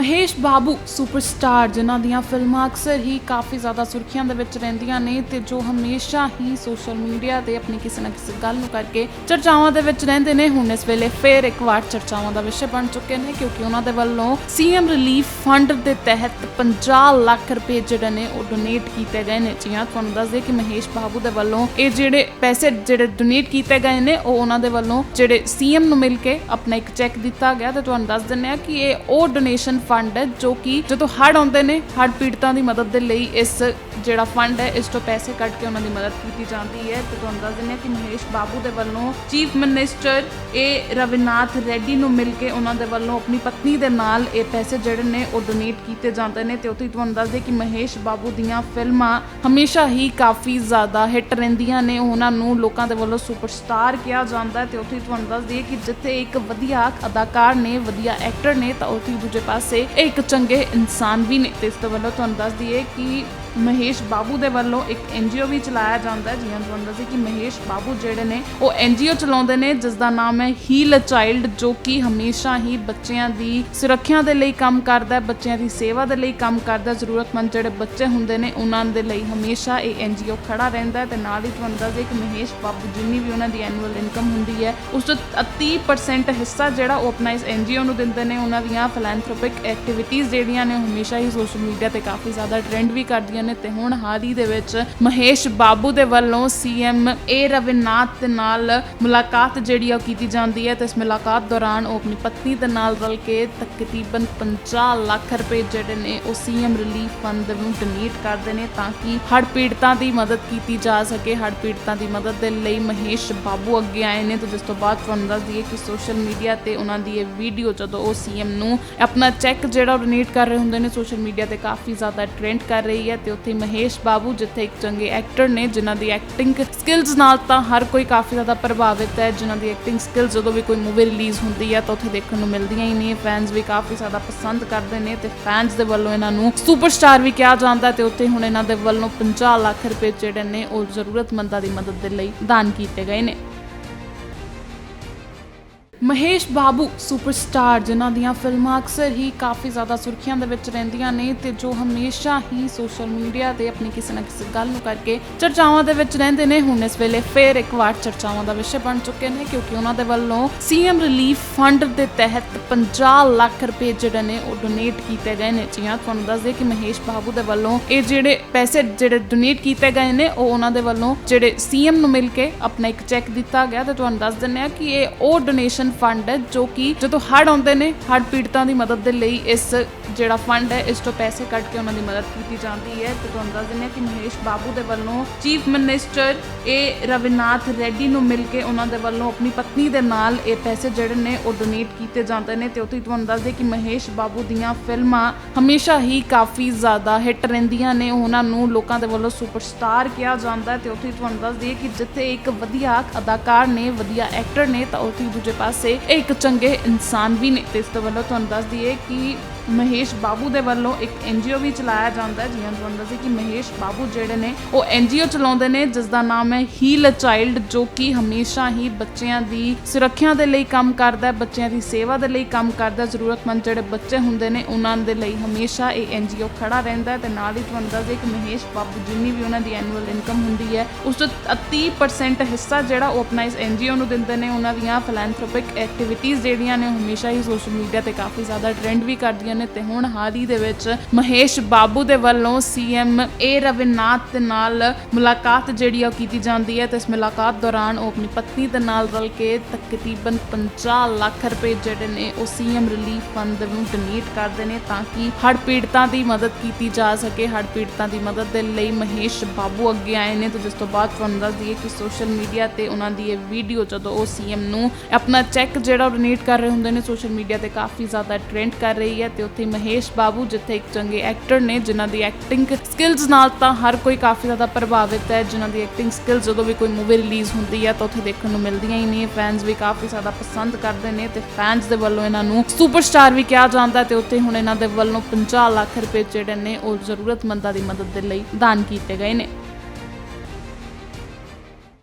ਮਹੇਸ਼ ਬਾਬੂ superstar, ਜਿਨ੍ਹਾਂ ਦੀਆਂ ਫਿਲਮਾਂ ਅਕਸਰ ਹੀ ਕਾਫੀ ਜ਼ਿਆਦਾ ਸੁਰਖੀਆਂ ਦੇ ਵਿੱਚ ਰਹਿੰਦੀਆਂ ਨੇ ਤੇ ਜੋ ਹਮੇਸ਼ਾ ਹੀ ਸੋਸ਼ਲ ਮੀਡੀਆ ਤੇ ਆਪਣੀ ਕਿਸੇ ਨਾ ਕਿਸੇ ਗੱਲ ਨੂੰ ਕਰਕੇ ਚਰਚਾਵਾਂ ਦੇ ਵਿੱਚ ਰਹਿੰਦੇ ਨੇ, ਹੁਣ ਇਸ ਵੇਲੇ ਫੇਰ ਇੱਕ ਵਾਰ ਚਰਚਾਵਾਂ ਦਾ ਵਿਸ਼ੇ ਬਣ ਚੁੱਕੇ ਨੇ ਕਿਉਂਕਿ ਉਹਨਾਂ ਦੇ ਵੱਲੋਂ ਸੀਐਮ ਰਿਲੀਫ ਫੰਡ ਦੇ ਤਹਿਤ 50 ਲੱਖ ਰੁਪਏ ਜਿਹੜੇ ਨੇ ਉਹ ਡੋਨੇਟ ਕੀਤੇ ਗਏ ਨੇ। ਜੀ ਹਾਂ, ਤੁਹਾਨੂੰ ਦੱਸ ਦੇ ਕਿ ਮਹੇਸ਼ ਬਾਬੂ ਦੇ ਵੱਲੋਂ ਇਹ ਜਿਹੜੇ ਪੈਸੇ ਜਿਹੜੇ ਡੋਨੇਟ ਕੀਤੇ ਗਏ ਨੇ, ਉਹ ਉਹਨਾਂ ਦੇ ਵੱਲੋਂ ਜਿਹੜੇ ਸੀਐਮ ਨੂੰ ਮਿਲ ਕੇ ਆਪਣਾ ਇੱਕ ਚੈੱਕ ਦਿੱਤਾ ਗਿਆ ਤੇ ਤੁਹਾਨੂੰ ਦੱਸ ਦਿੰਦੇ ਆ ਕਿ ਇਹ ਉਹ ਡੋਨੇਸ਼ਨ ਫੰਡ ਹੈ, ਜੋ ਕਿ ਜਦੋਂ ਹੜ ਆਉਂਦੇ ਨੇ ਹੜ ਪੀੜਤਾਂ ਦੀ ਮਦਦ ਦੇ ਲਈ ਇਸ ਜਿਹੜਾ ਫੰਡ ਹੈ, ਇਸ ਤੋਂ ਪੈਸੇ ਕੱਢ ਕੇ ਉਹਨਾਂ ਦੀ ਮਦਦ ਕੀਤੀ ਜਾਂਦੀ ਹੈ। ਤੇ ਤੁਹਾਨੂੰ ਦੱਸ ਦਿੰਦੇ ਆ ਕਿ ਮਹੇਸ਼ ਬਾਬੂ ਦੇ ਵੱਲੋਂ chief minister A Ravinath Reddy ਨੂੰ ਮਿਲ ਕੇ ਉਹਨਾਂ ਦੇ ਵੱਲੋਂ ਆਪਣੀ ਪਤਨੀ ਦੇ ਨਾਲ ਇਹ ਪੈਸੇ ਜਿਹੜੇ ਨੇ, ਉਹ ਡੋਨੇਟ ਕੀਤੇ ਜਾਂਦੇ ਨੇ। ਤੇ ਉੱਥੇ ਤੁਹਾਨੂੰ ਦੱਸ ਦੇ ਕਿ ਮਹੇਸ਼ ਬਾਬੂ ਦੀਆਂ ਫਿਲਮਾਂ ਹਮੇਸ਼ਾ ਹੀ ਕਾਫੀ ਜ਼ਿਆਦਾ ਹਿੱਟ ਰਹਿੰਦੀਆਂ ਨੇ। ਉਹਨਾਂ ਨੂੰ ਲੋਕਾਂ ਦੇ ਵੱਲੋਂ ਸੁਪਰਸਟਾਰ ਕਿਹਾ ਜਾਂਦਾ ਹੈ। ਤੇ ਉੱਥੇ ਤੁਹਾਨੂੰ ਦੱਸ ਦਈਏ ਕਿ ਜਿੱਥੇ ਇੱਕ ਵਧੀਆ ਅਦਾਕਾਰ ਨੇ, ਵਧੀਆ ਐਕਟਰ ਨੇ, ਤਾਂ ਉੱਥੇ ਦੂਜੇ ਪਾਸੇ ਇਹ ਇੱਕ ਚੰਗੇ ਇਨਸਾਨ ਵੀ ਨੇ ਤੇ ਇਸ ਤੋਂ ਵੱਲੋਂ ਤੁਹਾਨੂੰ ਦੱਸ ਦਈਏ ਕਿ ਮਹੇਸ਼ ਬਾਬੂ ਦੇ ਵੱਲੋਂ ਇੱਕ ਐਨਜੀਓ ਵੀ ਚਲਾਇਆ ਜਾਂਦਾ ਹੈ ਜਿਵੇਂ ਤੁਹਾਨੂੰ ਦੱਸੀ ਕਿ ਮਹੇਸ਼ ਬਾਬੂ ਜਿਹੜੇ ਨੇ, ਉਹ ਐਨਜੀਓ ਚਲਾਉਂਦੇ ਨੇ ਜਿਸ ਦਾ ਨਾਮ ਹੈ ਹੀਲ ਅ ਚਾਈਲਡ ਜੋ ਕਿ ਹਮੇਸ਼ਾ ਹੀ ਬੱਚਿਆਂ ਦੀ ਸੁਰੱਖਿਆ ਦੇ ਲਈ ਕੰਮ ਕਰਦਾ ਹੈ, ਬੱਚਿਆਂ ਦੀ ਸੇਵਾ ਦੇ ਲਈ ਕੰਮ ਕਰਦਾ ਜ਼ਰੂਰਤਮੰਦ ਜਿਹੜੇ ਬੱਚੇ ਹੁੰਦੇ ਨੇ, ਉਹਨਾਂ ਦੇ ਲਈ ਹਮੇਸ਼ਾ ਇਹ ਐਨਜੀਓ ਖੜਾ ਰਹਿੰਦਾ ਹੈ ਤੇ ਨਾਲ ਹੀ ਤੁਹਾਨੂੰ ਦੱਸ ਕਿ ਮਹੇਸ਼ ਬਾਬੂ ਜਿੰਨੀ ਵੀ ਉਹਨਾਂ ਦੀ ਐਨੂਅਲ ਇਨਕਮ ਹੁੰਦੀ ਹੈ, ਉਸ ਤੋਂ 30% ਹਿੱਸਾ ਜਿਹੜਾ ਉਹ ਆਪਣਾ ਇਸ ਐਨਜੀਓ ਨੂੰ ਦਿੰਦੇ ਨੇ। ਉਹਨਾਂ ਦੀਆਂ ਫਿਲੈਂਥਰੋਪਿਕ ਐਕਟੀਵਿਟੀਜ਼ ਜਿਹੜੀਆਂ ਨੇ, ਉਹ ਹਮੇਸ਼ਾ ਹੀ ਸੋਸ਼ਲ ਮੀਡੀਆ ਤੇ ਕਾਫੀ ਜ਼ਿਆਦਾ ਟ੍ਰੈਂਡ ਵੀ ਕਰਦੀਆਂ ਨੇ ਤੇ ਹੁਣ ਹਾਲ ਹੀ ਦੇ ਵਿੱਚ ਮਹੇਸ਼ ਬਾਬੂ ਦੇ ਵੱਲੋਂ ਸੀਐਮ ਏ ਰਵਿਨਾਥ ਦੇ ਨਾਲ ਮੁਲਾਕਾਤ ਜਿਹੜੀ ਆ ਕੀਤੀ ਜਾਂਦੀ ਹੈ ਤੇ ਇਸ ਮੁਲਾਕਾਤ ਦੌਰਾਨ ਉਹ ਆਪਣੀ ਪਤਨੀ ਦੇ ਨਾਲ ਰਲ ਕੇ ਤਕਰੀਬਨ 50 ਲੱਖ ਰੁਪਏ ਜਿਹੜੇ ਨੇ ਉਹ ਸੀਐਮ ਰਿਲੀਫ ਫੰਡ ਨੂੰ ਡੋਨੇਟ ਕਰਦੇ ਨੇ ਤਾਂ ਕਿ ਹੜ੍ਹ ਪੀੜਤਾਂ ਦੀ ਮਦਦ ਕੀਤੀ ਜਾ ਸਕੇ, ਹੜ੍ਹ ਪੀੜਤਾਂ ਦੀ ਮਦਦ ਦੇ ਲਈ ਮਹੇਸ਼ ਬਾਬੂ ਅੱਗੇ ਆਏ ਨੇ ਤੇ ਜਿਸ ਤੋਂ ਬਾਅਦ ਤੁਹਾਨੂੰ ਦੱਸ ਦਈਏ ਕਿ ਸੋਸ਼ਲ ਮੀਡੀਆ ਤੇ ਉਹਨਾਂ ਦੀ ਇਹ ਵੀਡੀਓ ਜਦੋਂ ਉਹ ਸੀਐਮ ਨੂੰ ਆਪਣਾ ਚੈੱਕ ਜਿਹੜਾ ਡੋਨੇਟ ਕਰ ਰਹੇ ਹੁੰਦੇ ਨੇ, ਸੋਸ਼ਲ ਮੀਡੀਆ ਤੇ ਕਾਫੀ ਜ਼ਿਆਦਾ ਟ੍ਰੈਂਡ ਕਰ ਰਹੀ ਹੈ ਤੇ ਉੱਥੇ ਮਹੇਸ਼ ਬਾਬੂ, ਜਿੱਥੇ ਇੱਕ ਚੰਗੇ ਐਕਟਰ ਨੇ, ਜਿਨ੍ਹਾਂ ਦੀ ਐਕਟਿੰਗ ਸਕਿੱਲਸ ਨਾਲ ਤਾਂ ਹਰ ਕੋਈ ਕਾਫੀ ਜ਼ਿਆਦਾ ਪ੍ਰਭਾਵਿਤ ਹੈ। ਜਿਨ੍ਹਾਂ ਦੀ ਐਕਟਿੰਗ ਸਕਿੱਲਸ ਜਦੋਂ ਵੀ ਕੋਈ ਮੂਵੀ ਰਿਲੀਜ਼ ਹੁੰਦੀ ਹੈ, ਤਾਂ ਉੱਥੇ ਦੇਖਣ ਨੂੰ ਮਿਲਦੀਆਂ ਹੀ ਨੇ ਫੈਨਸ ਵੀ ਕਾਫੀ ਜ਼ਿਆਦਾ ਪਸੰਦ ਕਰਦੇ ਨੇ ਤੇ ਫੈਨਸ ਦੇ ਵੱਲੋਂ ਇਹਨਾਂ ਨੂੰ ਸੁਪਰਸਟਾਰ ਵੀ ਕਿਹਾ ਜਾਂਦਾ ਤੇ ਉੱਥੇ ਹੁਣ ਇਹਨਾਂ ਦੇ ਵੱਲੋਂ 50 ਲੱਖ ਰੁਪਏ ਜਿਹੜੇ ਨੇ, ਉਹ ਜ਼ਰੂਰਤਮੰਦਾਂ ਦੀ ਮਦਦ ਦੇ ਲਈ ਦਾਨ ਕੀਤੇ ਗਏ ਨੇ। ਮਹੇਸ਼ ਬਾਬੂ ਸੁਪਰਸਟਾਰ ਜਿਨ੍ਹਾਂ ਦੀਆਂ ਫਿਲਮਾਂ ਅਕਸਰ ਹੀ ਕਾਫੀ ਜ਼ਿਆਦਾ ਸੁਰਖੀਆਂ ਦੇ ਵਿੱਚ ਰਹਿੰਦੀਆਂ ਨੇ ਤੇ ਜੋ ਹਮੇਸ਼ਾ ਹੀ ਸੋਸ਼ਲ ਮੀਡੀਆ ਤੇ ਆਪਣੀ ਕਿਸੇ ਨਾ ਕਿਸੇ ਗੱਲ ਨੂੰ ਕਰਕੇ ਚਰਚਾਵਾਂ ਦੇ ਵਿੱਚ ਰਹਿੰਦੇ ਨੇ। ਹੁਣ ਇਸ ਵੇਲੇ ਫੇਰ ਇੱਕ ਵਾਰ ਚਰਚਾਵਾਂ ਦਾ ਵਿਸ਼ੇ ਬਣ ਚੁੱਕੇ ਨੇ ਕਿਉਂਕਿ ਉਹਨਾਂ ਦੇ ਵੱਲੋਂ ਸੀਐਮ ਰਿਲੀਫ ਫੰਡ ਦੇ ਤਹਿਤ 50 ਲੱਖ ਰੁਪਏ ਜਿਹੜੇ ਨੇ ਉਹ ਡੋਨੇਟ ਕੀਤੇ ਗਏ ਨੇ। ਜੀ ਹਾਂ, ਤੁਹਾਨੂੰ ਦੱਸ ਦੇ ਕਿ ਮਹੇਸ਼ ਬਾਬੂ ਦੇ ਵੱਲੋਂ ਇਹ ਜਿਹੜੇ ਪੈਸੇ ਜਿਹੜੇ ਡੋਨੇਟ ਕੀਤੇ ਗਏ ਨੇ, ਉਹ ਉਹਨਾਂ ਦੇ ਵੱਲੋਂ ਜਿਹੜੇ ਸੀਐਮ ਨੂੰ ਮਿਲ ਕੇ ਆਪਣਾ ਇੱਕ ਚੈੱਕ ਦਿੱਤਾ ਗਿਆ ਤੇ ਤੁਹਾਨੂੰ ਦੱਸ ਦਿੰਦੇ ਆ ਕਿ ਇਹ ਉਹ ਡੋਨੇਸ਼ਨ ਫੰਡ ਹੈ, ਜੋ ਕਿ ਜਦੋਂ ਹੜ ਆਉਂਦੇ ਨੇ ਹੜ ਪੀੜਤਾਂ ਦੀ ਮਦਦ ਦੇ ਲਈ ਇਸ ਜਿਹੜਾ ਫੰਡ ਹੈ, ਇਸ ਤੋਂ ਪੈਸੇ ਕੱਢ ਕੇ ਉਹਨਾਂ ਦੀ ਮਦਦ ਕੀਤੀ ਜਾਂਦੀ ਹੈ। ਤੇ ਤੁਹਾਨੂੰ ਦੱਸ ਦਿੰਦੇ ਆ ਕਿ ਮਹੇਸ਼ ਬਾਬੂ ਦੇ ਵੱਲੋਂ chief minister A Ravinath Reddy ਨੂੰ ਮਿਲ ਕੇ ਉਹਨਾਂ ਦੇ ਵੱਲੋਂ ਆਪਣੀ ਪਤਨੀ ਦੇ ਨਾਲ ਇਹ ਪੈਸੇ ਜਿਹੜੇ ਨੇ, ਉਹ ਡੋਨੇਟ ਕੀਤੇ ਜਾਂਦੇ ਨੇ। ਤੇ ਉੱਥੇ ਤੁਹਾਨੂੰ ਦੱਸ ਦੇ ਕਿ ਮਹੇਸ਼ ਬਾਬੂ ਦੀਆਂ ਫਿਲਮਾਂ ਹਮੇਸ਼ਾ ਹੀ ਕਾਫੀ ਜ਼ਿਆਦਾ ਹਿੱਟ ਰਹਿੰਦੀਆਂ ਨੇ। ਉਹਨਾਂ ਨੂੰ ਲੋਕਾਂ ਦੇ ਵੱਲੋਂ ਸੁਪਰਸਟਾਰ ਕਿਹਾ ਜਾਂਦਾ ਹੈ। ਤੇ ਉੱਥੇ ਤੁਹਾਨੂੰ ਦੱਸ ਦਈਏ ਕਿ ਜਿੱਥੇ ਇੱਕ ਵਧੀਆ ਅਦਾਕਾਰ ਨੇ, ਵਧੀਆ ਐਕਟਰ ਨੇ, ਤਾਂ ਉੱਥੇ ਦੂਜੇ ਪਾਸੇ ਇਹ ਇੱਕ ਚੰਗੇ ਇਨਸਾਨ ਵੀ ਨੇ। ਤੇ ਇਸ ਤੋਂ ਵੱਲੋਂ ਤੁਹਾਨੂੰ ਦੱਸ ਦਈਏ ਕਿ ਮਹੇਸ਼ ਬਾਬੂ ਦੇ ਵੱਲੋਂ ਇੱਕ ਐਨਜੀਓ ਵੀ ਚਲਾਇਆ ਜਾਂਦਾ ਹੈ, ਜਿਵੇਂ ਤੁਹਾਨੂੰ ਦੱਸੀ ਕਿ ਮਹੇਸ਼ ਬਾਬੂ ਜਿਹੜੇ ਨੇ, ਉਹ ਐਨਜੀਓ ਚਲਾਉਂਦੇ ਨੇ, ਜਿਸ ਦਾ ਨਾਮ ਹੈ ਹੀਲ ਅ ਚਾਈਲਡ ਜੋ ਕਿ ਹਮੇਸ਼ਾ ਹੀ ਬੱਚਿਆਂ ਦੀ ਸੁਰੱਖਿਆ ਦੇ ਲਈ ਕੰਮ ਕਰਦਾ ਹੈ, ਬੱਚਿਆਂ ਦੀ ਸੇਵਾ ਦੇ ਲਈ ਕੰਮ ਕਰਦਾ ਜ਼ਰੂਰਤਮੰਦ ਜਿਹੜੇ ਬੱਚੇ ਹੁੰਦੇ ਨੇ, ਉਹਨਾਂ ਦੇ ਲਈ ਹਮੇਸ਼ਾ ਇਹ ਐਨਜੀਓ ਖੜਾ ਰਹਿੰਦਾ ਹੈ। ਤੇ ਨਾਲ ਹੀ ਤੁਹਾਨੂੰ ਦੱਸਦੇ ਕਿ ਮਹੇਸ਼ ਬਾਬੂ ਜਿੰਨੀ ਵੀ ਉਹਨਾਂ ਦੀ ਐਨੂਅਲ ਇਨਕਮ ਹੁੰਦੀ ਹੈ, ਉਸ ਤੋਂ 30% ਹਿੱਸਾ ਜਿਹੜਾ ਉਹ ਆਪਣਾ ਇਸ ਐਨਜੀਓ ਨੂੰ ਦਿੰਦੇ ਨੇ, ਉਹਨਾਂ ਦੀਆਂ ਫਿਲੈਂਥਰੋਪਿਕ ਐਕਟੀਵਿਟੀਜ਼ ਜਿਹੜੀਆਂ ਨੇ, ਉਹ ਹਮੇਸ਼ਾ ਹੀ ਸੋਸ਼ਲ ਮੀਡੀਆ ਤੇ ਕਾਫੀ ਜ਼ਿਆਦਾ ਟ੍ਰੈਂਡ ਵੀ ਕਰਦੀਆਂ ਨੇ ਤੇ ਹੁਣ ਹਾਲ ਹੀ ਦੇ ਵਿੱਚ ਮਹੇਸ਼ ਬਾਬੂ ਦੇ ਵੱਲੋਂ ਸੀਐਮ ਏ ਰਵਿਨਾਥ ਦੇ ਨਾਲ ਮੁਲਾਕਾਤ ਜਿਹੜੀ ਆ ਕੀਤੀ ਜਾਂਦੀ ਹੈ ਤੇ ਇਸ ਮੁਲਾਕਾਤ ਦੌਰਾਨ ਉਹ ਆਪਣੀ ਪਤਨੀ ਦੇ ਨਾਲ ਰਲ ਕੇ ਤਕਰੀਬਨ 50 ਲੱਖ ਰੁਪਏ ਜਿਹੜੇ ਨੇ ਉਹ ਸੀਐਮ ਰਿਲੀਫ ਫੰਡ ਨੂੰ ਡੋਨੇਟ ਕਰਦੇ ਨੇ ਤਾਂ ਕਿ ਹੜ੍ਹ ਪੀੜਤਾਂ ਦੀ ਮਦਦ ਕੀਤੀ ਜਾ ਸਕੇ, ਹੜ੍ਹ ਪੀੜਤਾਂ ਦੀ ਮਦਦ ਦੇ ਲਈ ਮਹੇਸ਼ ਬਾਬੂ ਅੱਗੇ ਆਏ ਨੇ। ਤੇ ਜਿਸ ਤੋਂ ਬਾਅਦ ਤੁਹਾਨੂੰ ਦੱਸ ਦਈਏ ਕਿ ਸੋਸ਼ਲ ਮੀਡੀਆ ਤੇ ਉਹਨਾਂ ਦੀ ਇਹ ਵੀਡੀਓ ਜਦੋਂ ਉਹ ਸੀਐਮ ਨੂੰ ਆਪਣਾ ਚੈੱਕ ਜਿਹੜਾ ਡੋਨੇਟ ਕਰ ਰਹੇ ਹੁੰਦੇ ਨੇ, ਸੋਸ਼ਲ ਮੀਡੀਆ ਤੇ ਕਾਫੀ ਜ਼ਿਆਦਾ ਟ੍ਰੈਂਡ ਕਰ ਰਹੀ ਹੈ ਤੇ ਉੱਥੇ ਮਹੇਸ਼ ਬਾਬੂ, ਜਿੱਥੇ ਇੱਕ ਚੰਗੇ ਐਕਟਰ ਨੇ, ਜਿਨ੍ਹਾਂ ਦੀ ਐਕਟਿੰਗ ਸਕਿੱਲਸ ਨਾਲ ਤਾਂ ਹਰ ਕੋਈ ਕਾਫੀ ਜ਼ਿਆਦਾ ਪ੍ਰਭਾਵਿਤ ਹੈ। ਜਿਨ੍ਹਾਂ ਦੀ ਐਕਟਿੰਗ ਸਕਿੱਲਸ ਜਦੋਂ ਵੀ ਕੋਈ ਮੂਵੀ ਰਿਲੀਜ਼ ਹੁੰਦੀ ਹੈ, ਤਾਂ ਉੱਥੇ ਦੇਖਣ ਨੂੰ ਮਿਲਦੀਆਂ ਹੀ ਨੇ ਫੈਨਸ ਵੀ ਕਾਫੀ ਜ਼ਿਆਦਾ ਪਸੰਦ ਕਰਦੇ ਨੇ ਤੇ ਫੈਨਸ ਦੇ ਵੱਲੋਂ ਇਹਨਾਂ ਨੂੰ ਸੁਪਰਸਟਾਰ ਵੀ ਕਿਹਾ ਜਾਂਦਾ ਤੇ ਉੱਥੇ ਹੁਣ ਇਹਨਾਂ ਦੇ ਵੱਲੋਂ 50 ਲੱਖ ਰੁਪਏ ਜਿਹੜੇ ਨੇ, ਉਹ ਜ਼ਰੂਰਤਮੰਦਾਂ ਦੀ ਮਦਦ ਦੇ ਲਈ ਦਾਨ ਕੀਤੇ ਗਏ ਨੇ।